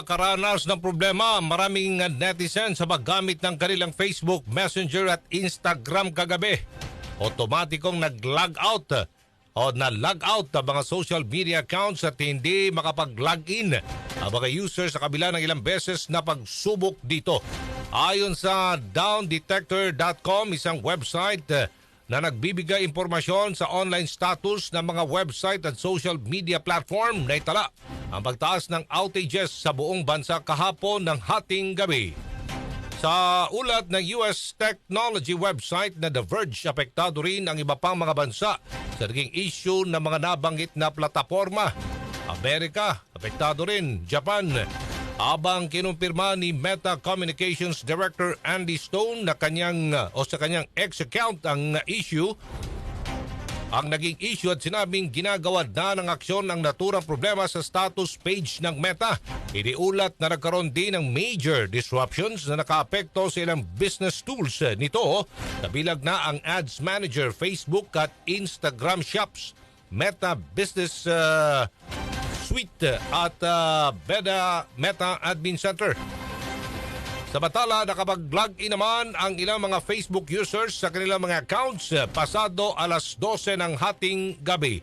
nakakaranas ng problema maraming netizens sa paggamit ng kanilang Facebook, Messenger at Instagram kagabi. Otomatikong nag-log out o na-log out ang mga social media accounts at hindi makapag-log in ang mga users sa kabila ng ilang beses na pagsubok dito. Ayon sa downdetector.com, isang website eh, na nagbibigay impormasyon sa online status ng mga website at social media platform na itala ang pagtaas ng outages sa buong bansa kahapon ng hating gabi. Sa ulat ng US technology website na The Verge, apektado rin ang iba pang mga bansa sa naging issue ng mga nabanggit na plataforma. Amerika, apektado rin, Japan, Abang kinumpirma ni Meta Communications Director Andy Stone na kanyang o sa kanyang X account ang issue ang naging issue at sinabing ginagawa na ng aksyon ang naturang problema sa status page ng Meta. Iniulat na nagkaroon din ng major disruptions na nakaapekto sa ilang business tools nito. Kabilag na ang Ads Manager, Facebook at Instagram Shops, Meta Business uh, Suite at uh, Beda Meta Admin Center. Samantala, nakapag-log naman ang ilang mga Facebook users sa kanilang mga accounts pasado alas 12 ng hating gabi.